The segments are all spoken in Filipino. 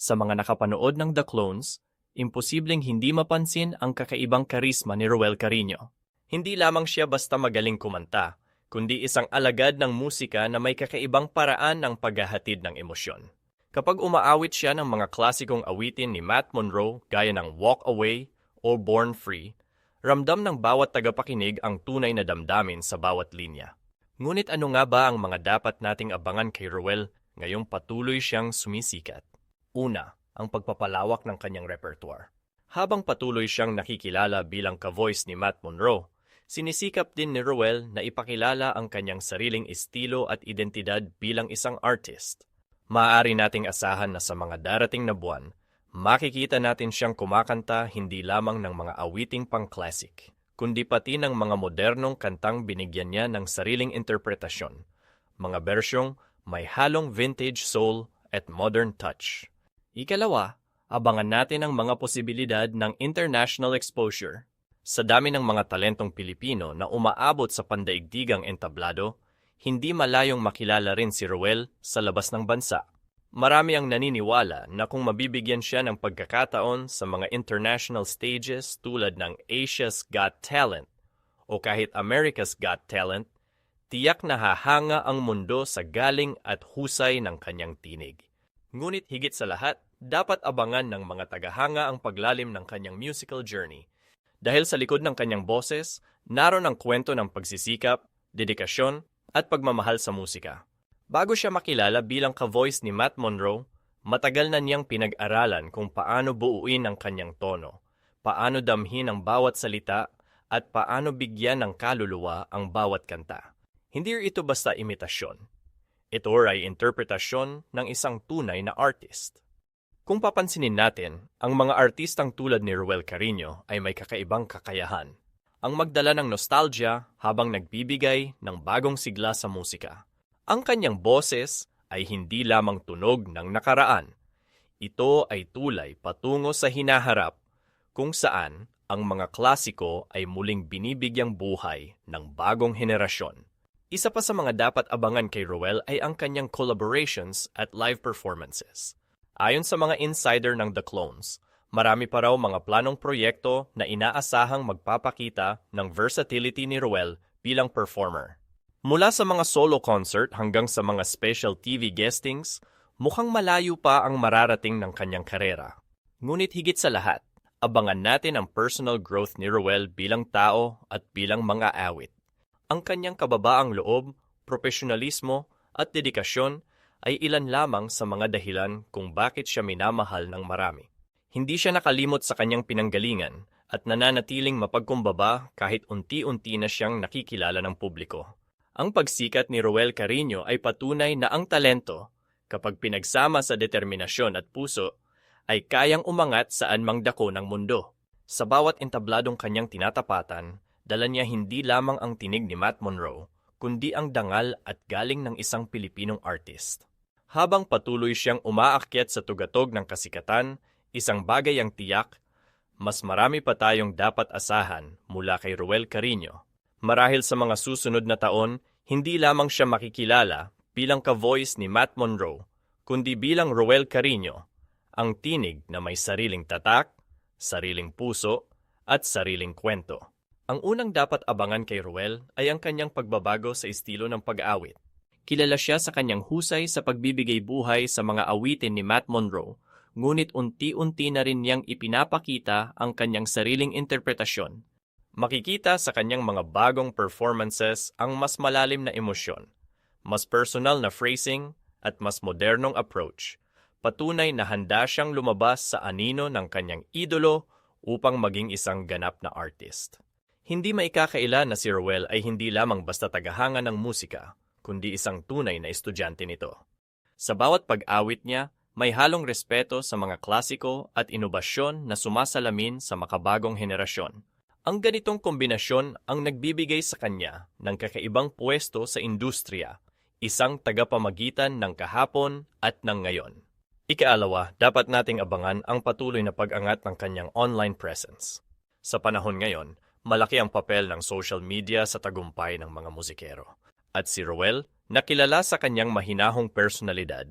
Sa mga nakapanood ng The Clones, imposibleng hindi mapansin ang kakaibang karisma ni Roel Carino. Hindi lamang siya basta magaling kumanta, kundi isang alagad ng musika na may kakaibang paraan ng paghahatid ng emosyon. Kapag umaawit siya ng mga klasikong awitin ni Matt Monroe gaya ng Walk Away o Born Free, ramdam ng bawat tagapakinig ang tunay na damdamin sa bawat linya. Ngunit ano nga ba ang mga dapat nating abangan kay Roel ngayong patuloy siyang sumisikat? Una, ang pagpapalawak ng kanyang repertoire. Habang patuloy siyang nakikilala bilang ka-voice ni Matt Monroe, sinisikap din ni Roel na ipakilala ang kanyang sariling estilo at identidad bilang isang artist. Maaari nating asahan na sa mga darating na buwan, makikita natin siyang kumakanta hindi lamang ng mga awiting pang-classic, kundi pati ng mga modernong kantang binigyan niya ng sariling interpretasyon, mga bersyong may halong vintage soul at modern touch. Ikalawa, abangan natin ang mga posibilidad ng international exposure. Sa dami ng mga talentong Pilipino na umaabot sa pandaigdigang entablado, hindi malayong makilala rin si Roel sa labas ng bansa. Marami ang naniniwala na kung mabibigyan siya ng pagkakataon sa mga international stages tulad ng Asia's Got Talent o kahit America's Got Talent, tiyak na hahanga ang mundo sa galing at husay ng kanyang tinig. Ngunit higit sa lahat, dapat abangan ng mga tagahanga ang paglalim ng kanyang musical journey. Dahil sa likod ng kanyang boses, naroon ang kwento ng pagsisikap, dedikasyon, at pagmamahal sa musika. Bago siya makilala bilang ka-voice ni Matt Monroe, matagal na niyang pinag-aralan kung paano buuin ang kanyang tono, paano damhin ang bawat salita, at paano bigyan ng kaluluwa ang bawat kanta. Hindi ito basta imitasyon. Ito ay interpretasyon ng isang tunay na artist. Kung papansinin natin, ang mga artistang tulad ni Ruel Carino ay may kakaibang kakayahan. Ang magdala ng nostalgia habang nagbibigay ng bagong sigla sa musika. Ang kanyang boses ay hindi lamang tunog ng nakaraan. Ito ay tulay patungo sa hinaharap kung saan ang mga klasiko ay muling binibigyang buhay ng bagong henerasyon. Isa pa sa mga dapat abangan kay Roel ay ang kanyang collaborations at live performances. Ayon sa mga insider ng The Clones, marami pa raw mga planong proyekto na inaasahang magpapakita ng versatility ni Roel bilang performer. Mula sa mga solo concert hanggang sa mga special TV guestings, mukhang malayo pa ang mararating ng kanyang karera. Ngunit higit sa lahat, abangan natin ang personal growth ni Roel bilang tao at bilang mga awit. Ang kanyang kababaang loob, profesionalismo at dedikasyon ay ilan lamang sa mga dahilan kung bakit siya minamahal ng marami. Hindi siya nakalimot sa kanyang pinanggalingan at nananatiling mapagkumbaba kahit unti-unti na siyang nakikilala ng publiko. Ang pagsikat ni Roel Carino ay patunay na ang talento, kapag pinagsama sa determinasyon at puso, ay kayang umangat saan mang dako ng mundo. Sa bawat entabladong kanyang tinatapatan, dala niya hindi lamang ang tinig ni Matt Monroe, kundi ang dangal at galing ng isang Pilipinong artist. Habang patuloy siyang umaakyat sa tugatog ng kasikatan, isang bagay ang tiyak, mas marami pa tayong dapat asahan mula kay Ruel Carino. Marahil sa mga susunod na taon, hindi lamang siya makikilala bilang ka-voice ni Matt Monroe, kundi bilang Ruel Carino, ang tinig na may sariling tatak, sariling puso, at sariling kwento. Ang unang dapat abangan kay Ruel ay ang kanyang pagbabago sa estilo ng pag-aawit. Kilala siya sa kanyang husay sa pagbibigay buhay sa mga awitin ni Matt Monroe, ngunit unti-unti na rin niyang ipinapakita ang kanyang sariling interpretasyon. Makikita sa kanyang mga bagong performances ang mas malalim na emosyon, mas personal na phrasing, at mas modernong approach. Patunay na handa siyang lumabas sa anino ng kanyang idolo upang maging isang ganap na artist. Hindi maikakaila na si Rowell ay hindi lamang basta tagahanga ng musika, kundi isang tunay na estudyante nito. Sa bawat pag-awit niya, may halong respeto sa mga klasiko at inobasyon na sumasalamin sa makabagong henerasyon. Ang ganitong kombinasyon ang nagbibigay sa kanya ng kakaibang pwesto sa industriya, isang tagapamagitan ng kahapon at ng ngayon. Ikaalawa, dapat nating abangan ang patuloy na pag-angat ng kanyang online presence. Sa panahon ngayon, malaki ang papel ng social media sa tagumpay ng mga musikero. At si Roel, nakilala sa kanyang mahinahong personalidad,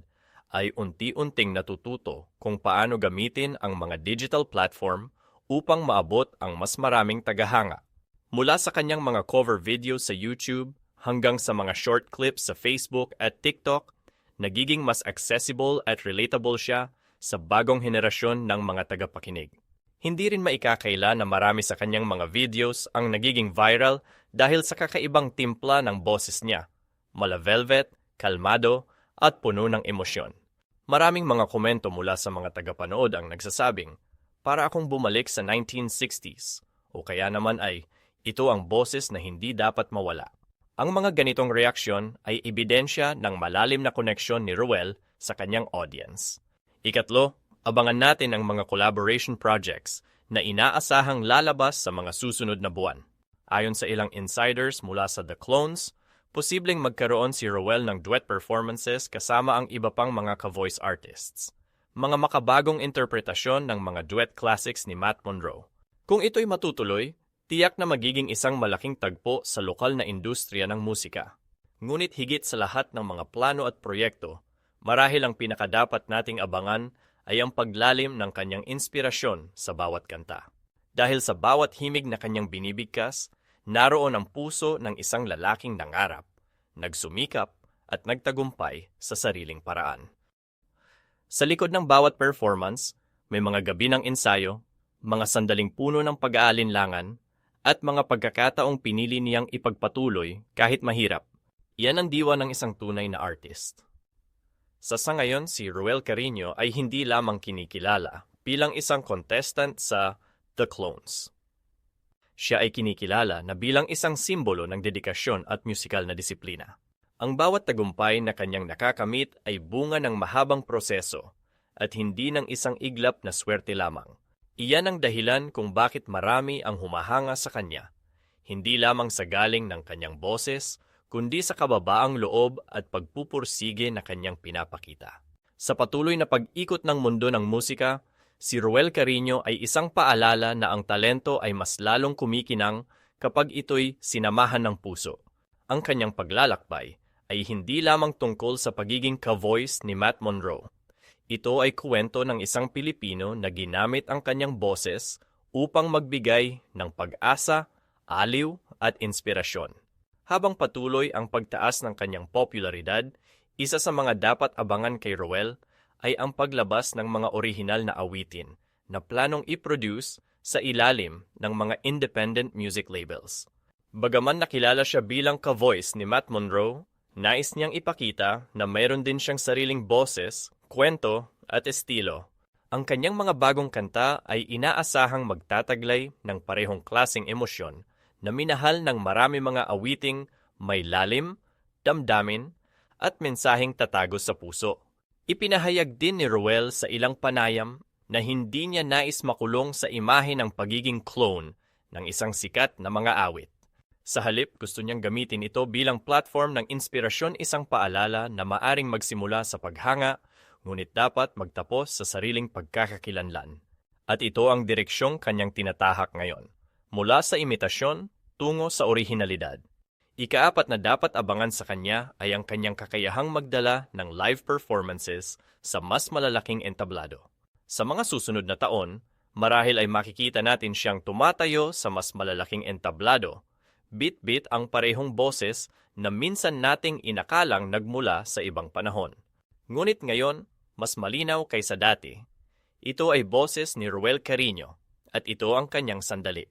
ay unti-unting natututo kung paano gamitin ang mga digital platform upang maabot ang mas maraming tagahanga. Mula sa kanyang mga cover videos sa YouTube hanggang sa mga short clips sa Facebook at TikTok, nagiging mas accessible at relatable siya sa bagong henerasyon ng mga tagapakinig. Hindi rin maikakaila na marami sa kanyang mga videos ang nagiging viral dahil sa kakaibang timpla ng boses niya. Mala velvet, kalmado, at puno ng emosyon. Maraming mga komento mula sa mga tagapanood ang nagsasabing, para akong bumalik sa 1960s, o kaya naman ay, ito ang boses na hindi dapat mawala. Ang mga ganitong reaksyon ay ebidensya ng malalim na koneksyon ni Ruel sa kanyang audience. Ikatlo, abangan natin ang mga collaboration projects na inaasahang lalabas sa mga susunod na buwan. Ayon sa ilang insiders mula sa The Clones, posibleng magkaroon si Rowell ng duet performances kasama ang iba pang mga ka-voice artists. Mga makabagong interpretasyon ng mga duet classics ni Matt Monroe. Kung ito'y matutuloy, tiyak na magiging isang malaking tagpo sa lokal na industriya ng musika. Ngunit higit sa lahat ng mga plano at proyekto, marahil ang pinakadapat nating abangan ay ang paglalim ng kanyang inspirasyon sa bawat kanta. Dahil sa bawat himig na kanyang binibigkas, naroon ang puso ng isang lalaking nangarap, nagsumikap at nagtagumpay sa sariling paraan. Sa likod ng bawat performance, may mga gabi ng ensayo, mga sandaling puno ng pag-aalinlangan, at mga pagkakataong pinili niyang ipagpatuloy kahit mahirap. Iyan ang diwa ng isang tunay na artist. Sa sangayon, si Ruel Carino ay hindi lamang kinikilala bilang isang contestant sa The Clones. Siya ay kinikilala na bilang isang simbolo ng dedikasyon at musikal na disiplina. Ang bawat tagumpay na kanyang nakakamit ay bunga ng mahabang proseso at hindi ng isang iglap na swerte lamang. Iyan ang dahilan kung bakit marami ang humahanga sa kanya, hindi lamang sa galing ng kanyang boses, kundi sa kababaang loob at pagpupursige na kanyang pinapakita. Sa patuloy na pag-ikot ng mundo ng musika, si Ruel Carino ay isang paalala na ang talento ay mas lalong kumikinang kapag ito'y sinamahan ng puso. Ang kanyang paglalakbay ay hindi lamang tungkol sa pagiging ka-voice ni Matt Monroe. Ito ay kwento ng isang Pilipino na ginamit ang kanyang boses upang magbigay ng pag-asa, aliw at inspirasyon. Habang patuloy ang pagtaas ng kanyang popularidad, isa sa mga dapat abangan kay Roel ay ang paglabas ng mga orihinal na awitin na planong i-produce sa ilalim ng mga independent music labels. Bagaman nakilala siya bilang ka-voice ni Matt Monroe, nais niyang ipakita na mayroon din siyang sariling boses, kwento at estilo. Ang kanyang mga bagong kanta ay inaasahang magtataglay ng parehong klasing emosyon na minahal ng marami mga awiting may lalim, damdamin, at mensaheng tatago sa puso. Ipinahayag din ni Ruel sa ilang panayam na hindi niya nais makulong sa imahe ng pagiging clone ng isang sikat na mga awit. Sa halip, gusto niyang gamitin ito bilang platform ng inspirasyon isang paalala na maaring magsimula sa paghanga, ngunit dapat magtapos sa sariling pagkakakilanlan. At ito ang direksyong kanyang tinatahak ngayon mula sa imitasyon tungo sa orihinalidad. Ikaapat na dapat abangan sa kanya ay ang kanyang kakayahang magdala ng live performances sa mas malalaking entablado. Sa mga susunod na taon, marahil ay makikita natin siyang tumatayo sa mas malalaking entablado, bit-bit ang parehong boses na minsan nating inakalang nagmula sa ibang panahon. Ngunit ngayon, mas malinaw kaysa dati. Ito ay boses ni Ruel Carino at ito ang kanyang sandali.